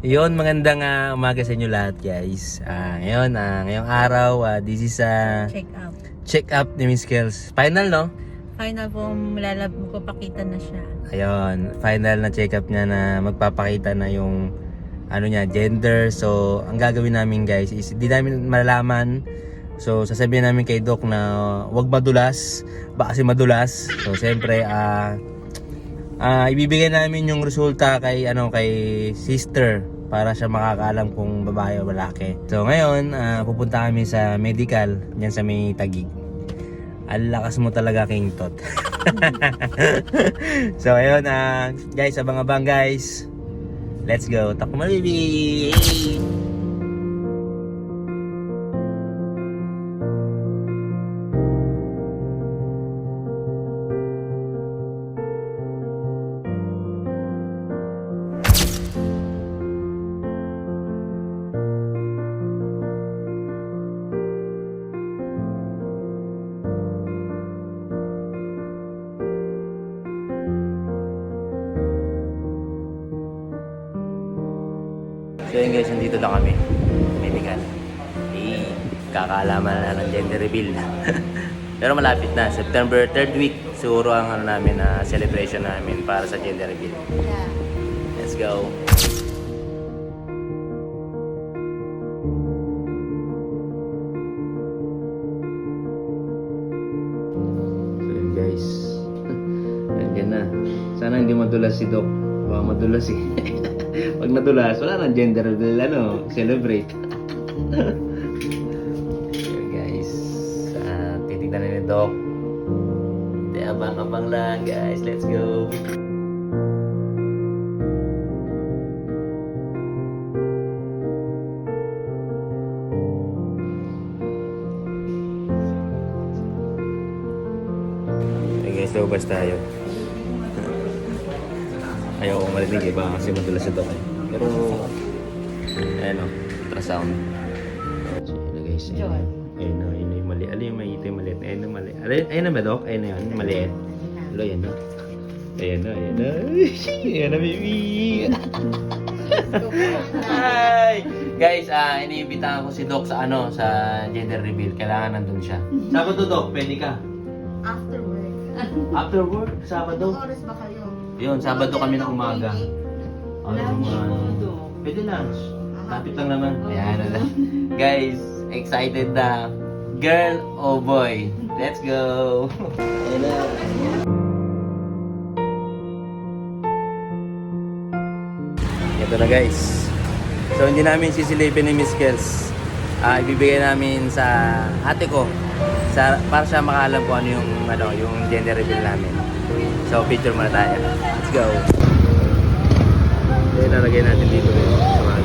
Yun, magandang ah, umaga sa inyo lahat guys. Ah, ngayon, ah, ngayong araw, ah, this is a check up. check up ni Miss Kels. Final, no? Final po, malalab, magpapakita na siya. Ayun, final na check up niya na magpapakita na yung ano niya, gender. So, ang gagawin namin guys is hindi namin malalaman. So, sasabihin namin kay Doc na wag madulas, baka kasi madulas. So, siyempre, ah ah ibibigay namin yung resulta kay ano kay sister para siya makakaalam kung babae o lalaki. So, ngayon, ah, pupunta kami sa medical diyan sa may Tagig. Ang lakas mo talaga, King Tot. so, ayun, ah, guys, abang-abang, guys. Let's go. Takbo baby! So yun guys, nandito na kami. Medical. Eh, kakaalaman na ng gender reveal. Pero malapit na. September 3rd week. Siguro ang ano namin na celebration namin para sa gender reveal. Yeah. Let's go. So yun guys. Nandiyan na. Sana hindi madulas si Doc. Baka madulas eh. Pag nadulas, wala nang gender reveal ano, celebrate. Yun guys. Uh, titignan na ni Doc. Abang-abang lang guys. Let's go. Guys, lumabas tayo. Ayaw ko marinig eh, baka kasi madulas ito eh. Pero, ayan o, ultrasound. So, yun na guys. Ayun, na. ayun na, ayun na yung mali. Ano yung may ito yung maliit? Ayun na mali. Ayun, ayun na ba, Dok? Ayun na yun, maliit. Hello, ayan na. Ayan na, ayan na. Ayan na, baby. Hi! Guys, ah, iniimbitahan ko si Doc sa ano, sa gender reveal. Kailangan nandun siya. Sabado, Doc, pwede ka. After work. After work, Sabado. Oras ba kayo? Yun, Sabado kami na umaga. Ano Lunch mga ano? Pwede lunch. Lapit lang naman. Ayan na lang. Guys, excited na. Girl o boy? Let's go! Ayan na. Ito na guys. So hindi namin sisilipin ni Miss Kels. Ah, ibibigay namin sa ate ko sa para siya makaalam kung ano yung ano yung gender reveal namin. So picture muna tayo. Let's go. So ilalagay natin dito yung mga